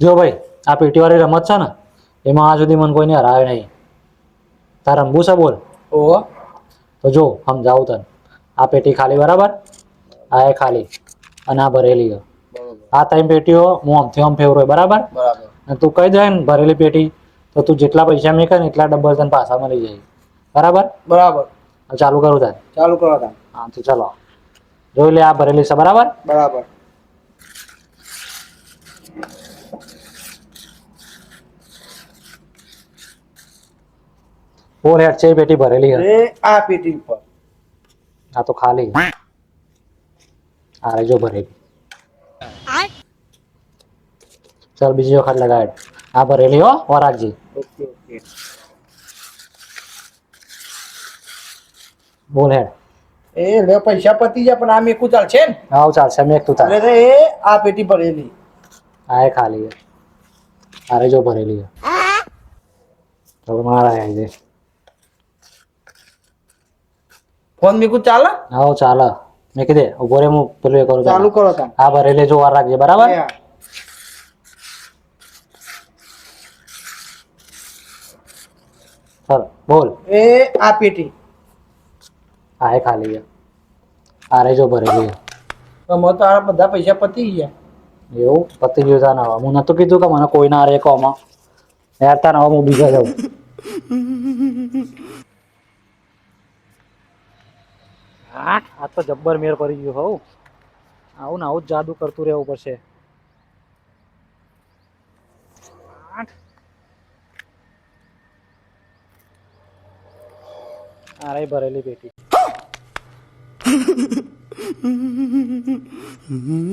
જો ભાઈ આ પેટીવાળી રમત છે ને એમાં આ સુધી મને કોઈને હરાવે નહીં. તારા રમવું છે બોલ. ઓહો. તો જો સમજાવું તને. આ પેટી ખાલી બરાબર? આ એ ખાલી. અને આ ભરેલી આ ત્રણ પેટીઓ હું આમથી આમ ફેવરો બરાબર? બરાબર. અને તું કહી દે ને ભરેલી પેટી તો તું જેટલા પૈસા મેં ને એટલા ડબલ તને પાછા મળી જાય. બરાબર? બરાબર. ચાલુ કરું તાર. ચાલુ કરો હા તો ચાલો. જોઈ લે આ ભરેલી છે બરાબર? બરાબર. ફોર હેડ છે એ પેટી ભરેલી હતી આ પેટી ઉપર. આ તો ખાલી આ જો ભરેલી. ચાલ બીજી વખત લગાડ. આ ભરેલી હો વરાગજી ઓકે ઓકે. બોલ હેડ. એ લે પૈસા પતી જાય પણ આ મેકું ચાલશે ને? આવ ચાલશે મેં તું તાર. અરે એ આ પેટી ભરેલી. આ એ ખાલી છે અરે જો ભરેલી છે તો મારા આવી જાય ફોન મીકુ ચાલે? આવો ચાલે. મેં કીધે ઊભો રે હું પેલું એ કરું ચાલુ કરો હા આ ભરેલી જો વાર રાખજે બરાબર? સર બોલ. એ આ પેટી. આ એ ખાલી આ જો ભરેલી છે તો આ બધા પૈસા પતી ગયા. એવું? પતી ગયું તા નવા હું નતું કીધું કે મને કોઈ ના રે કોમાં. યાર તા નવા હું બીજા જાઉં. આ આ તો જબ્બર મેર પડી ગયો હોઉં. આવું ને આવું જ જાદુ કરતું રહેવું પડશે. આઠ. આ ભરેલી પેટી.